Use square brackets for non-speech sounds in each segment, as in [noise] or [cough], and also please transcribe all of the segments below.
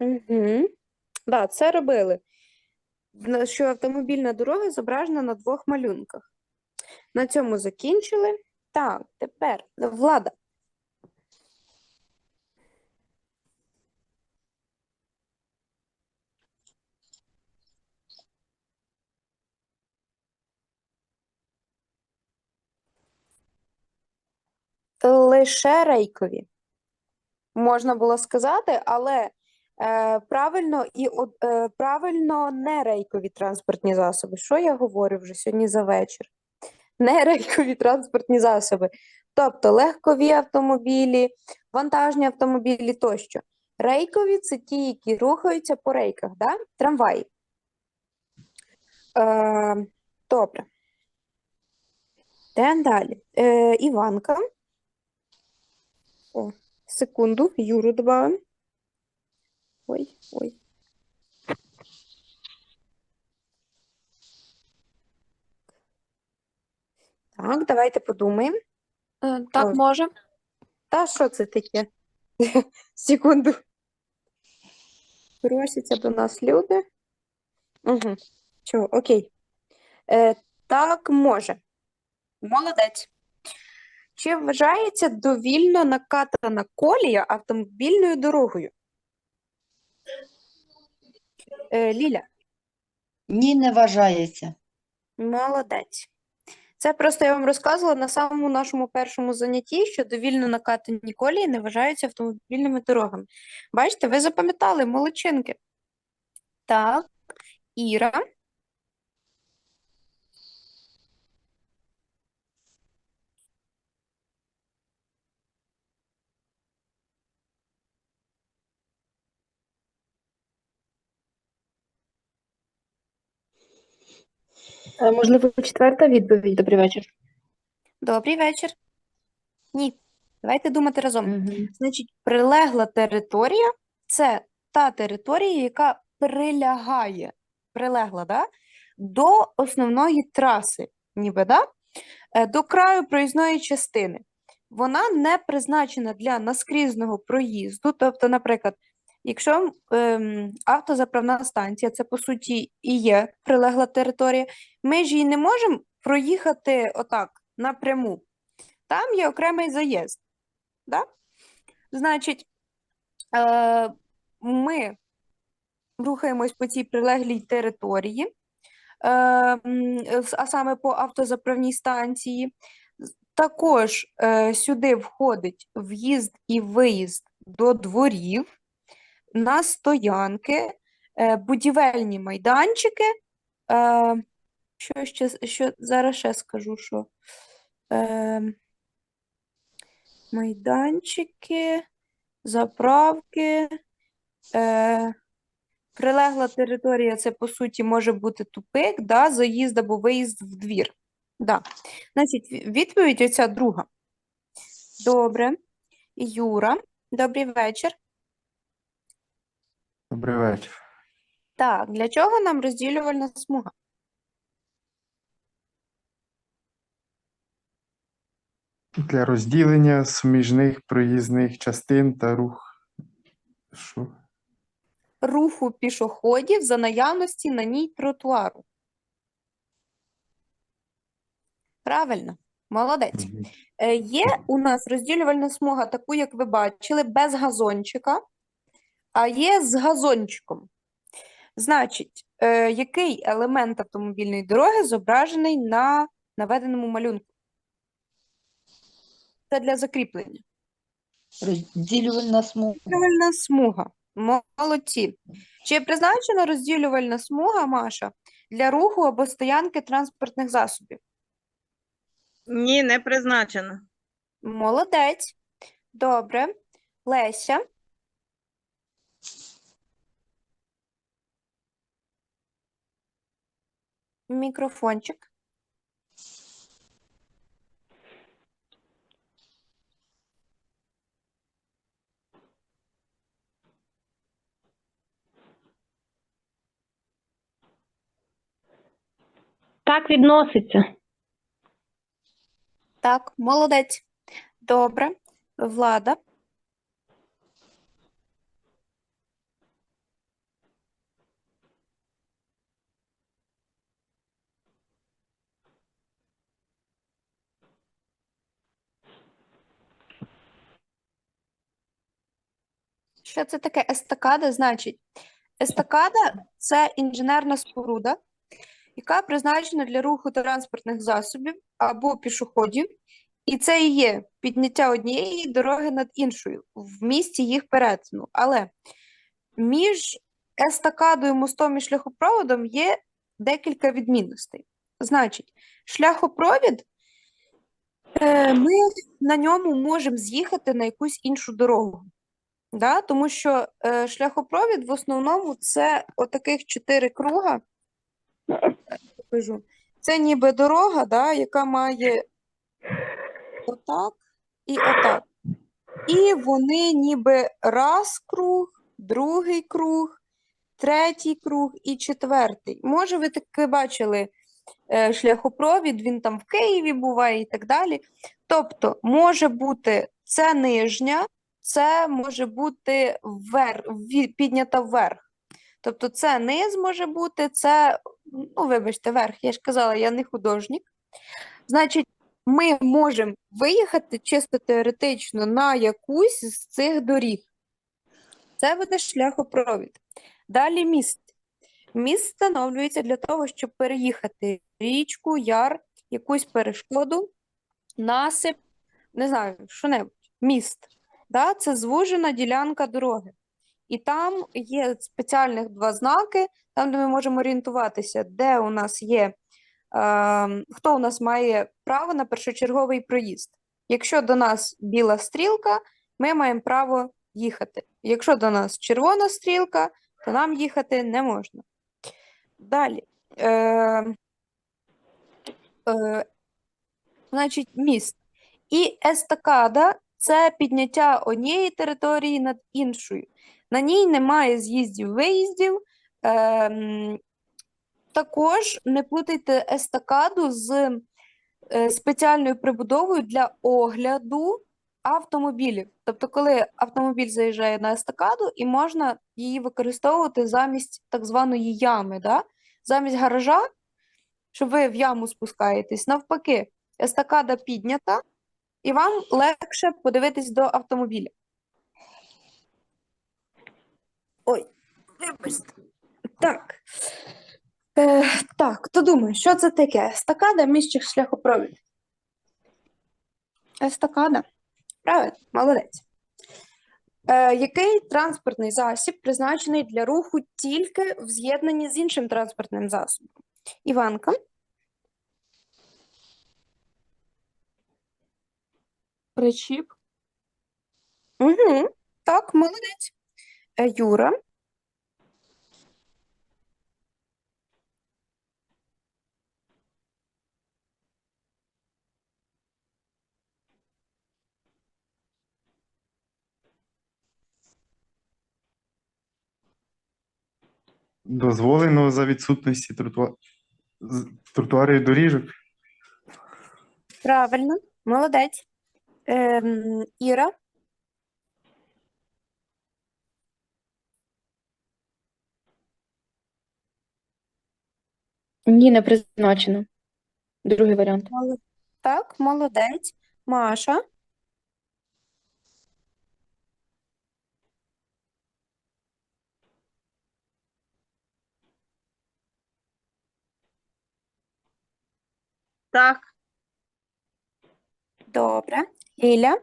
Угу. Да, це робили. Що автомобільна дорога зображена на двох малюнках. На цьому закінчили. Так, тепер влада. Лише рейкові. Можна було сказати, але правильно і е, правильно не рейкові транспортні засоби. Що я говорю вже сьогодні за вечір? Не рейкові транспортні засоби. Тобто легкові автомобілі, вантажні автомобілі тощо. Рейкові це ті, які рухаються по рейках, да? Трамваї. Е, добре. Йдемо далі. Е, Іванка. О, секунду, Юру добавимо. Ой, ой. Так, давайте подумаємо. Е, Так, Ой. може. Та що це таке? [laughs] Секунду. Просяться до нас люди. Угу. Чого? Окей. Е, так, може. Молодець. Чи вважається довільно накатана колія автомобільною дорогою? Е, Ліля, Ні, не вважається. молодець. Це просто я вам розказувала на самому нашому першому занятті, що довільно накатані колії не вважаються автомобільними дорогами. Бачите, ви запам'ятали, молодчинки. Так, Іра. Можливо, четверта відповідь. Добрий вечір. Добрий вечір. Ні, давайте думати разом. Мгм. Значить, прилегла територія це та територія, яка прилягає, прилегла, да? до основної траси, ніби, да? Е, до краю проїзної частини. Вона не призначена для наскрізного проїзду. Тобто, наприклад, якщо ем, автозаправна станція, це по суті і є прилегла територія, ми ж її не можемо проїхати отак напряму. Там є окремий заїзд. Да? Значить, е, ми рухаємось по цій прилеглій території, е, а саме по автозаправній станції. Також е, сюди входить в'їзд і виїзд до дворів, на стоянки, е, будівельні майданчики. Е, що ще, що зараз ще скажу, що е, майданчики, заправки, прилегла територія, це по суті може бути тупик, да, заїзд або виїзд в двір. Да. Значить, відповідь оця друга. Добре. Юра, добрий вечір. Добрий вечір. Так, для чого нам розділювальна смуга? Для розділення суміжних проїзних частин та рух. Що? Руху пішоходів за наявності на ній тротуару. Правильно, молодець. Е, Є у нас розділювальна смуга, таку, як ви бачили, без газончика, а є з газончиком. Значить, е, який елемент автомобільної дороги зображений на наведеному малюнку? Це для закріплення. Розділювальна смуга. Розділювальна смуга. Молодці. Чи призначена розділювальна смуга, Маша, для руху або стоянки транспортних засобів? Ні, не призначено. Молодець. Добре. Леся. Мікрофончик. Так відноситься. Так, молодець. Добре. Влада. Що це таке естакада? Значить, естакада це інженерна споруда, яка призначена для руху транспортних засобів або пішоходів, і це і є підняття однієї дороги над іншою в місці їх перетину. Але між естакадою, мостом і шляхопроводом є декілька відмінностей. Значить, шляхопровід е, ми на ньому можемо з'їхати на якусь іншу дорогу. Да? Тому що е, шляхопровід в основному це отаких чотири круга. Це ніби дорога, да, яка має отак і отак. І вони ніби раз круг, другий круг, третій круг і четвертий. Може, ви таки бачили е, шляхопровід, він там в Києві буває і так далі. Тобто, може бути це нижня, це може бути вверх, піднята вверх. Тобто це низ може бути, це, ну, вибачте, верх. Я ж казала, я не художник. Значить, ми можемо виїхати чисто теоретично на якусь з цих доріг. Це буде шляхопровід. Далі міст. Міст встановлюється для того, щоб переїхати річку, яр, якусь перешкоду, насип, не знаю, що-небудь. Міст. Да? Це звужена ділянка дороги. І там є спеціальних два знаки, там, де ми можемо орієнтуватися, де у нас є, е, хто у нас має право на першочерговий проїзд. Якщо до нас біла стрілка, ми маємо право їхати. Якщо до нас червона стрілка, то нам їхати не можна. Далі. Е, е, значить, міст. І естакада це підняття однієї території над іншою. На ній немає з'їздів-виїздів. Ем, також не плутайте естакаду з е, спеціальною прибудовою для огляду автомобілів. Тобто, коли автомобіль заїжджає на естакаду, і можна її використовувати замість так званої ями, да? замість гаража, щоб ви в яму спускаєтесь. Навпаки, естакада піднята, і вам легше подивитись до автомобіля. Ой, вибачте. Так. Е, так, хто думає, що це таке? Естакада між шляхопровід? Естакада. Правильно, молодець. Е, який транспортний засіб призначений для руху тільки в з'єднанні з іншим транспортним засобом? Іванка. Причіп. Угу. Так, молодець. Е, Юра. Дозволено за відсутності тротуа... з- тротуарів і доріжок. Правильно, молодець. Ем, Іра. Ні, не призначено. Другий варіант. Так, молодець. Маша. Так, Добре. Ліля.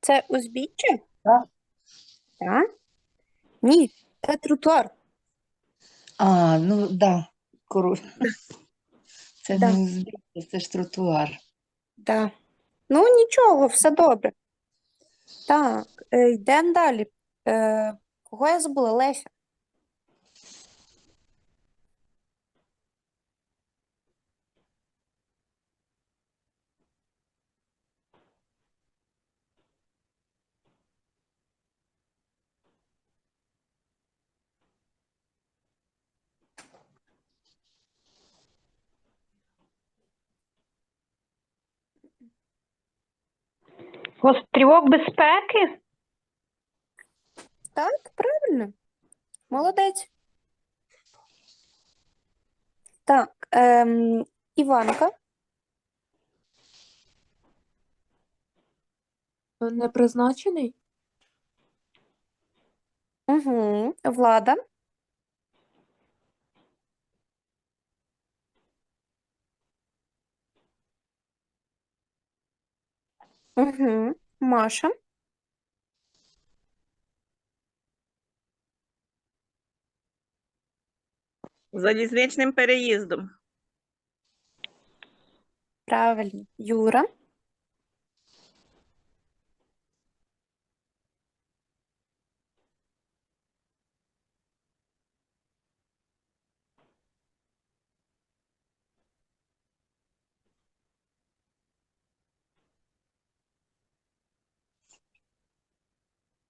Це узбіччя? Так. Так? Ні, це тротуар. А, ну да, кору. Це Да. не узбіччя, це ж тротуар. Да. Ну, нічого, все добре. Так, е, йдемо далі. Е, кого я забула? Леся. Острівок безпеки? Так, правильно. Молодець. Так, ем, Іванка. Непризначений? Угу. Влада. Угу. Маша. Залізничним переїздом. Правильно. Юра.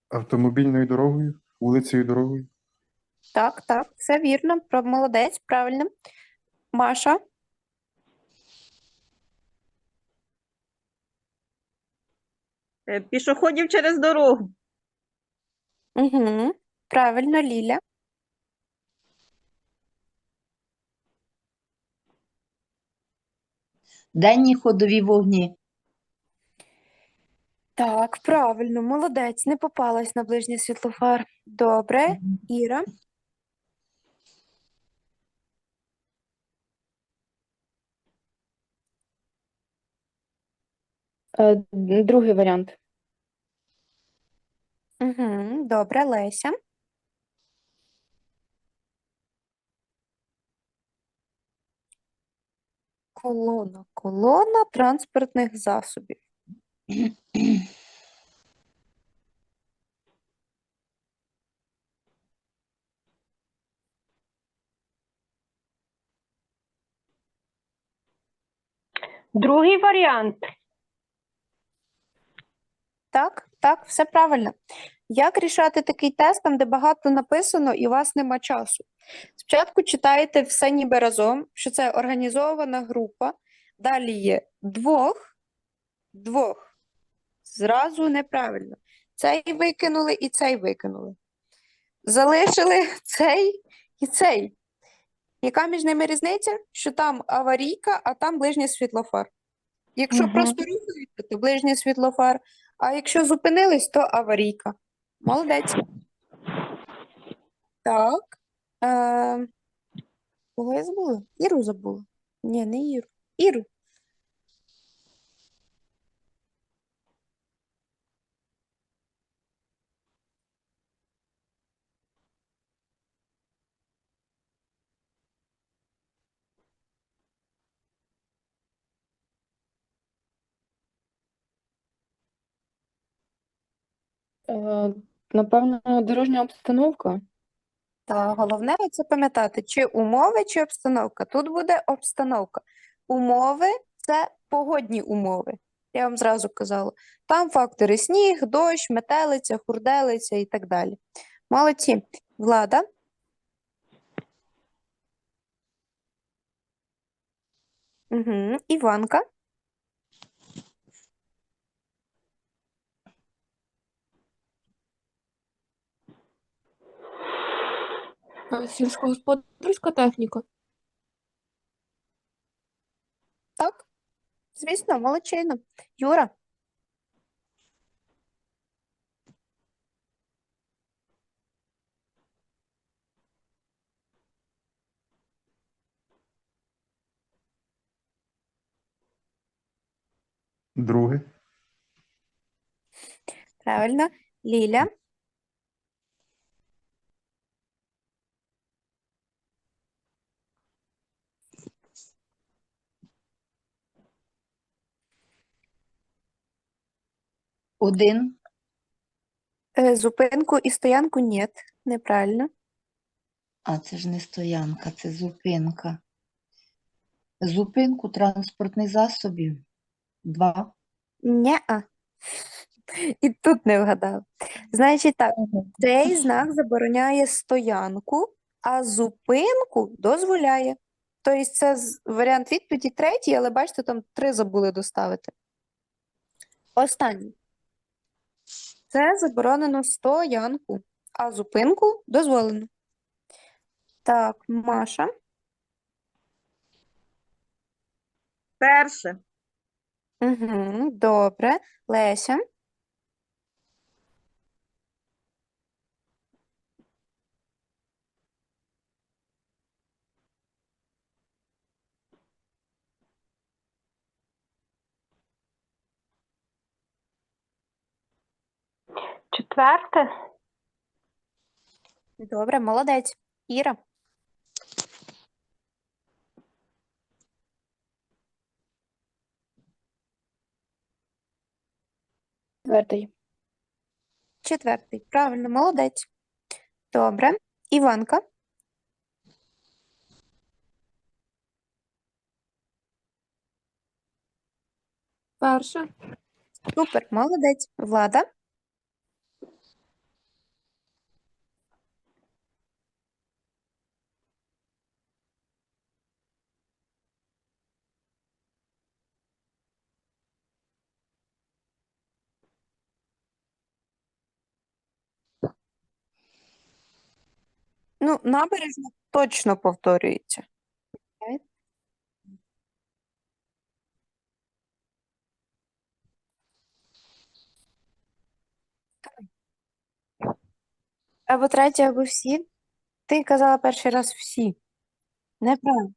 Автомобільною дорогою, вулицею дорогою. Так, так, все вірно. Молодець, правильно. Маша. Е, Пішоходів через дорогу. Угу. Правильно, Ліля. Денні ходові вогні. Так, правильно, молодець. Не попалась на ближній світлофар. Добре, Іра. Е, Другий варіант. Угу. Добре, Леся. Колона, колона транспортних засобів. Другий варіант. Так, так, все правильно. Як рішати такий тест, там, де багато написано і у вас нема часу? Спочатку читаєте все ніби разом, що це організована група. Далі є двох, двох. Зразу неправильно. Цей викинули і цей викинули. Залишили цей і цей. Яка між ними різниця? Що там аварійка, а там ближній світлофар. Якщо Мгм. просто рухаєте, то ближній світлофар, а якщо зупинились, то аварійка. Молодець. Так. Е, кого я забула? Іру забула. Ні, не Іру. Іру. Е, Напевно, дорожня обстановка. Та головне це пам'ятати, чи умови, чи обстановка. Тут буде обстановка. Умови це погодні умови. Я вам зразу казала. Там фактори сніг, дощ, метелиця, хурделиця і так далі. Молодці. Влада. Угу. Іванка. Сільськогосподарська техніка. Так. Звісно, молодчина. Юра. Друге. Правильно. Ліля. Один. Е, Зупинку і стоянку ні. Неправильно. А це ж не стоянка, це зупинка. Зупинку транспортних засобів. Два. Ня-а. І тут не вгадав. Значить так, цей знак забороняє стоянку, а зупинку дозволяє. Тобто це з- варіант відповіді третій, але бачите, там три забули доставити. Останній. Це заборонено стоянку, а зупинку дозволено. Так, Маша. Перше. Угу, Добре. Леся. Четверте. Добре, молодець. Іра. Четвертий. Четвертий. Правильно, молодець. Добре. Іванка. Перше. Супер, молодець. Влада. Ну, набережна точно повторюється. Або третє, або всі. Ти казала перший раз всі. Неправильно.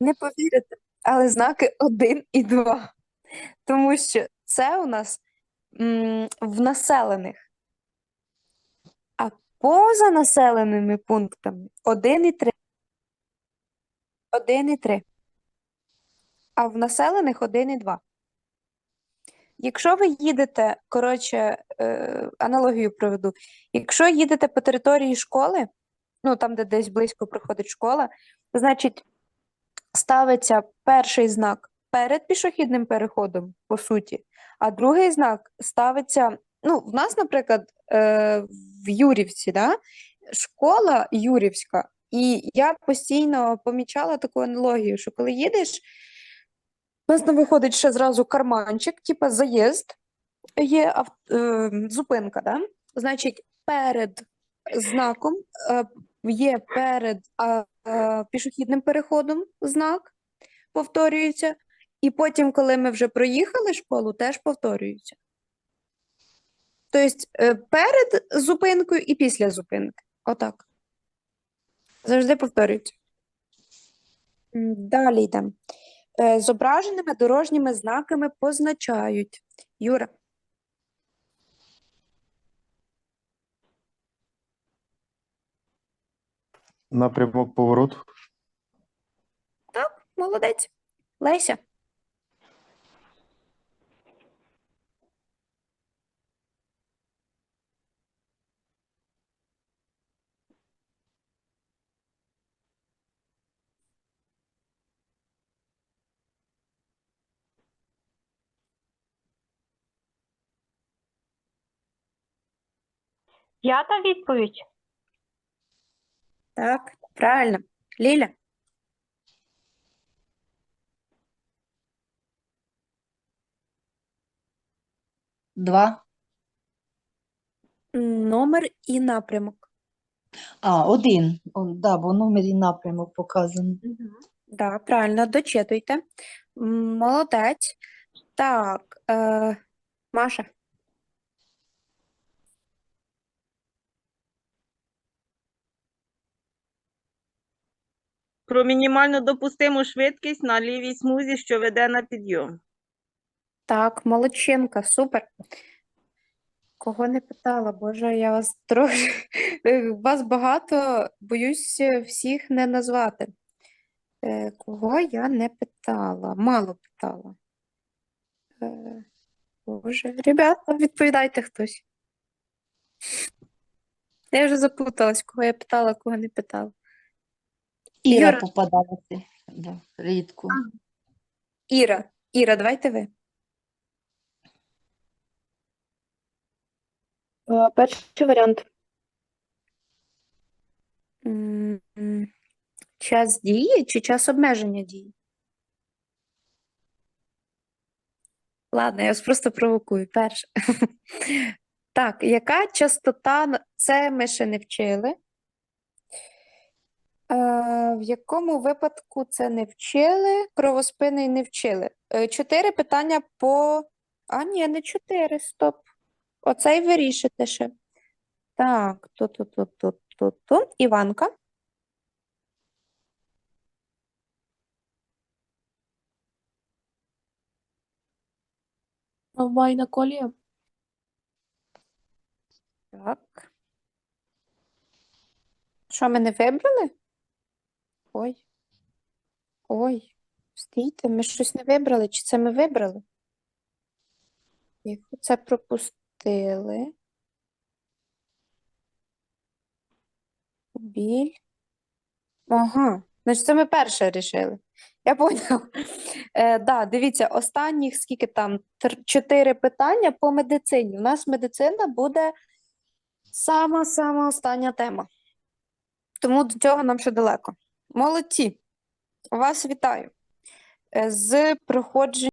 Не повірите, але знаки один і два. Тому що це у нас м, в населених. Поза населеними пунктами один і три. Один і три. А в населених один і два. Якщо ви їдете, коротше, е, аналогію проведу. Якщо їдете по території школи, ну там, де десь близько проходить школа, значить ставиться перший знак перед пішохідним переходом, по суті, а другий знак ставиться. Ну, в нас, наприклад, е, в Юрівці, да, школа Юрівська, і я постійно помічала таку аналогію, що коли їдеш, у нас не виходить ще зразу карманчик, типа заїзд, є ав- е, зупинка, да? Значить, перед знаком е, є перед а, е, пішохідним переходом знак, повторюється, і потім, коли ми вже проїхали школу, теж повторюється. Тобто е, перед зупинкою і після зупинки. Отак. Завжди повторюється. Далі йдемо. Е, Зображеними дорожніми знаками позначають. Юра. Напрямок повороту. Молодець. Леся. П'ята відповідь. Так, правильно. Ліля. Два. Номер і напрямок. А, один. О, да, бо номер і напрямок показаний. Да, правильно, дочитуйте. Молодець. Так, е, Маша. Про мінімально допустиму швидкість на лівій смузі, що веде на підйом. Так, молодчинка, супер. Кого не питала, Боже, я вас трохи. [laughs] Вас багато, боюсь всіх не назвати. Е, Кого я не питала, мало питала. Е, Боже, ребята, відповідайте хтось. Я вже запуталась, кого я питала, кого не питала. Іра Юра. попадалася. Да, рідко. Іра, Іра, давайте ви. Е, Перший варіант. М, м, Час дії чи час обмеження дії? Ладно, я вас просто провокую. Перше. [laughs] Так, яка частота, на- це ми ще не вчили. Е, в якому випадку це не вчили? Кровоспини не вчили. Е, Чотири питання по. А, ні, не чотири, стоп. Оцей вирішите ще. Так, тут, тут, тут, тут, тут, тут. Іванка. Вайна колія. Так. Що, ми не вибрали? Ой. Стійте, ми щось не вибрали. Чи це ми вибрали? Тихо, це пропустили. Біль. Ага. Значить, це ми перше рішили. Я поняла. Е, да, дивіться, останніх скільки там? Чотири питання по медицині. У нас медицина буде сама-сама остання тема. Тому до цього нам ще далеко. Молодці. Вас вітаю. Е, З проходженням.